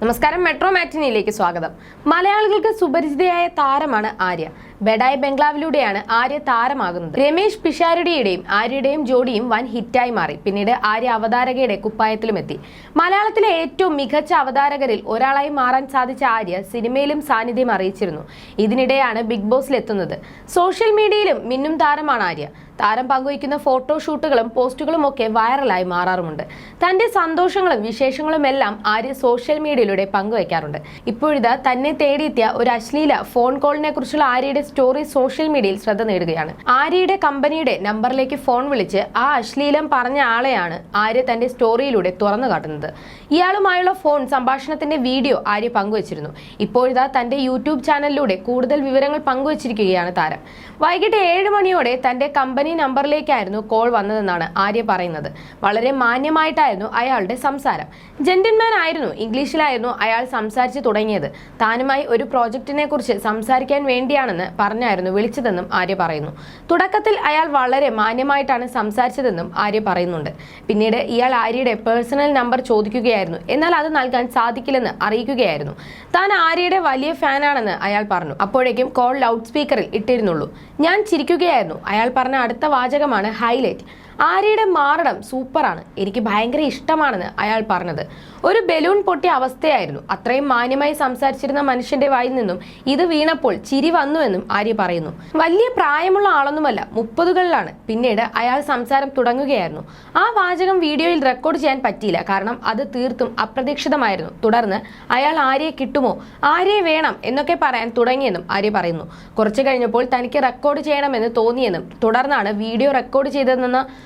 നമസ്കാരം മെട്രോ മാറ്റിനിയിലേക്ക് സ്വാഗതം. മലയാളികൾക്ക് സുപരിചിതയായ താരമാണ് ആര്യ. ബെഡായ് ബംഗ്ലാവിലൂടെയാണ് ആര്യ താരമാകുന്നത്. രമേശ് പിഷാരടിയുടെയും ആര്യയുടെയും ജോഡിയും വൻ ഹിറ്റായി മാറി. പിന്നീട് ആര്യ അവതാരകയുടെ കുപ്പായത്തിലും എത്തി മലയാളത്തിലെ ഏറ്റവും മികച്ച അവതാരകരിൽ ഒരാളായി മാറാൻ സാധിച്ച ആര്യ സിനിമയിലും സാന്നിധ്യം അറിയിച്ചിരുന്നു. ഇതിനിടെയാണ് ബിഗ് ബോസിലെത്തുന്നത്. സോഷ്യൽ മീഡിയയിലും മിന്നും താരമാണ് ആര്യ. താരം പങ്കുവയ്ക്കുന്ന ഫോട്ടോഷൂട്ടുകളും പോസ്റ്റുകളും ഒക്കെ വൈറലായി മാറാറുമുണ്ട്. തന്റെ സന്തോഷങ്ങളും വിശേഷങ്ങളും എല്ലാം ആര്യ സോഷ്യൽ മീഡിയയിലൂടെ പങ്കുവയ്ക്കാറുണ്ട്. ഇപ്പോഴിതാ തന്നെ തേടിയെത്തിയ ഒരു അശ്ലീല ഫോൺ കോളിനെ കുറിച്ചുള്ള ആര്യയുടെ സ്റ്റോറി സോഷ്യൽ മീഡിയയിൽ ശ്രദ്ധ നേടുകയാണ്. ആര്യയുടെ കമ്പനിയുടെ നമ്പറിലേക്ക് ഫോൺ വിളിച്ച് ആ അശ്ലീലം പറഞ്ഞ ആളെയാണ് ആര്യ തന്റെ സ്റ്റോറിയിലൂടെ തുറന്നു കാട്ടുന്നത്. ഇയാളുമായുള്ള ഫോൺ സംഭാഷണത്തിന്റെ വീഡിയോ ആര്യ പങ്കുവച്ചിരുന്നു. ഇപ്പോഴിതാ തന്റെ യൂട്യൂബ് ചാനലിലൂടെ കൂടുതൽ വിവരങ്ങൾ പങ്കുവച്ചിരിക്കുകയാണ് താരം. വൈകിട്ട് ഏഴ് മണിയോടെ തന്റെ കമ്പനി നമ്പറിലേക്കായിരുന്നു കോൾ വന്നതെന്നാണ് ആര്യ പറയുന്നത്. വളരെ മാന്യമായിട്ടായിരുന്നു അയാളുടെ സംസാരം. ജെന്റിൽമാൻ ആയിരുന്നു ഇംഗ്ലീഷിലായിരുന്നു അയാൾ സംസാരിച്ചു തുടങ്ങിയത്. താനുമായി ഒരു പ്രോജക്റ്റിനെ കുറിച്ച് സംസാരിക്കാൻ വേണ്ടിയാണെന്ന് പറഞ്ഞായിരുന്നു വിളിച്ചതെന്നും ആര്യ പറയുന്നു. തുടക്കത്തിൽ അയാൾ വളരെ മാന്യമായിട്ടാണ് സംസാരിച്ചതെന്നും ആര്യ പറയുന്നുണ്ട്. പിന്നീട് ഇയാൾ ആര്യയുടെ പേഴ്സണൽ നമ്പർ ചോദിക്കുകയായിരുന്നു. എന്നാൽ അത് നൽകാൻ സാധിക്കില്ലെന്ന് അറിയിക്കുകയായിരുന്നു. താൻ ആര്യയുടെ വലിയ ഫാനാണെന്ന് അയാൾ പറഞ്ഞു. അപ്പോഴേക്കും കോൾ ലൗഡ് സ്പീക്കറിൽ ഇട്ടിരുന്നുള്ളൂ. ഞാൻ ചിരിക്കുകയായിരുന്നു. അയാൾ പറഞ്ഞ അടുത്ത വാചകമാണ് ഹൈലൈറ്റ്. ആര്യയുടെ മാറണം സൂപ്പറാണ്. എനിക്ക് ഭയങ്കര ഇഷ്ടമാണെന്ന് അയാൾ പറഞ്ഞത്. ഒരു ബലൂൺ പൊട്ടിയ അവസ്ഥയായിരുന്നു. അത്രയും മാന്യമായി സംസാരിച്ചിരുന്ന മനുഷ്യന്റെ വായിൽ നിന്നും ഇത് വീണപ്പോൾ ചിരി വന്നുവെന്നും ആര്യ പറയുന്നു. വലിയ പ്രായമുള്ള ആളൊന്നുമല്ല മുപ്പതുകളിലാണ്. പിന്നീട് അയാൾ സംസാരം തുടങ്ങുകയായിരുന്നു. ആ വാചകം വീഡിയോയിൽ റെക്കോർഡ് ചെയ്യാൻ പറ്റിയില്ല. കാരണം അത് തീർത്തും അപ്രതീക്ഷിതമായിരുന്നു. തുടർന്ന് അയാൾ ആര്യയെ കിട്ടുമോ? ആര്യയെ വേണം എന്നൊക്കെ പറയാൻ തുടങ്ങിയെന്നും ആര്യ പറയുന്നു. കുറച്ചു കഴിഞ്ഞപ്പോൾ തനിക്ക് റെക്കോർഡ് ചെയ്യണമെന്ന് തോന്നിയെന്നും തുടർന്നാണ് വീഡിയോ റെക്കോർഡ് ചെയ്തതെന്ന്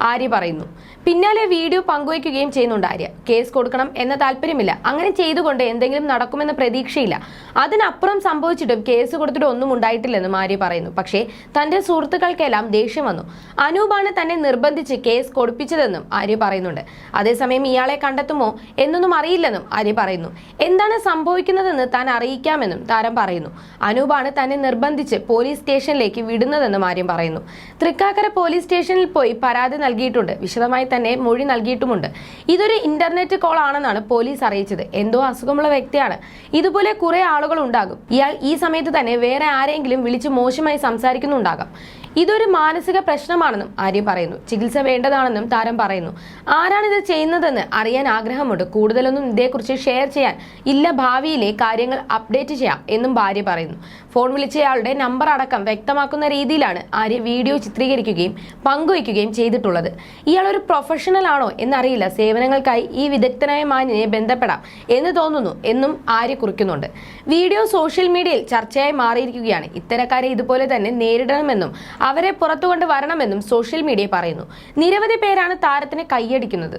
ആര്യ പറയുന്നു. പിന്നാലെ വീഡിയോ പങ്കുവയ്ക്കുകയും ചെയ്യുന്നുണ്ട് ആര്യ. കേസ് കൊടുക്കണം എന്ന താല്പര്യമില്ല. അങ്ങനെ ചെയ്തുകൊണ്ട് എന്തെങ്കിലും നടക്കുമെന്ന പ്രതീക്ഷയില്ല. അതിനപ്പുറം സംഭവിച്ചിട്ടും കേസ് കൊടുത്തിട്ട് ഒന്നും ഉണ്ടായിട്ടില്ലെന്നും ആര്യ പറയുന്നു. പക്ഷേ തന്റെ സുഹൃത്തുക്കൾക്കെല്ലാം ദേഷ്യം വന്നു. അനൂപാണ് തന്നെ നിർബന്ധിച്ച് കേസ് കൊടുപ്പിച്ചതെന്നും ആര്യ പറയുന്നുണ്ട്. അതേസമയം ഇയാളെ കണ്ടെത്തുമോ എന്നൊന്നും അറിയില്ലെന്നും ആര്യ പറയുന്നു. എന്താണ് സംഭവിക്കുന്നതെന്ന് താൻ അറിയിക്കാമെന്നും താരം പറയുന്നു. അനൂപാണ് തന്നെ നിർബന്ധിച്ച് പോലീസ് സ്റ്റേഷനിലേക്ക് വിടുന്നതെന്നും ആര്യം പറയുന്നു. തൃക്കാക്കര പോലീസ് സ്റ്റേഷനിൽ പോയി പരാതി നൽകിയിട്ടുണ്ട്. വിശദമായി തന്നെ മൊഴി നൽകിയിട്ടുമുണ്ട്. ഇതൊരു ഇന്റർനെറ്റ് കോൾ ആണെന്നാണ് പോലീസ് അറിയിച്ചത്. എന്തോ അസുഖമുള്ള വ്യക്തിയാണ്. ഇതുപോലെ കുറെ ആളുകൾ ഉണ്ടാകും. ഇയാൾ ഈ സമയത്ത് തന്നെ വേറെ ആരെങ്കിലും വിളിച്ച് മോശമായി സംസാരിക്കുന്നുണ്ടാകാം. ഇതൊരു മാനസിക പ്രശ്നമാണെന്നും ആര്യ പറയുന്നു. ചികിത്സ വേണ്ടതാണെന്നും താരം പറയുന്നു. ആരാണ് ഇത് ചെയ്യുന്നതെന്ന് അറിയാൻ ആഗ്രഹമുണ്ട്. കൂടുതലൊന്നും ഇതേക്കുറിച്ച് ഷെയർ ചെയ്യാൻ ഇല്ല ഭാവിയിലെ കാര്യങ്ങൾ അപ്ഡേറ്റ് ചെയ്യാം എന്നും ഭാര്യ പറയുന്നു. ഫോൺ വിളിച്ചയാളുടെ നമ്പർ അടക്കം വ്യക്തമാക്കുന്ന രീതിയിലാണ് ആര്യ വീഡിയോ ചിത്രീകരിക്കുകയും പങ്കുവയ്ക്കുകയും ചെയ്തിട്ടുള്ളത്. ഇയാൾ ഒരു പ്രൊഫഷണൽ ആണോ എന്നറിയില്ല. സേവനങ്ങൾക്കായി ഈ വിദഗ്ധനായ മാന്യനെ ബന്ധപ്പെടാം എന്ന് തോന്നുന്നു എന്നും ആര്യ കുറിക്കുന്നുണ്ട്. വീഡിയോ സോഷ്യൽ മീഡിയയിൽ ചർച്ചയായി മാറിയിരിക്കുകയാണ്. ഇത്തരക്കാരെ ഇതുപോലെ തന്നെ നേരിടണമെന്നും അവരെ പുറത്തുകൊണ്ട് വരണമെന്നും സോഷ്യൽ മീഡിയ പറയുന്നു. നിരവധി പേരാണ് താരത്തിന് കൈയടിക്കുന്നത്.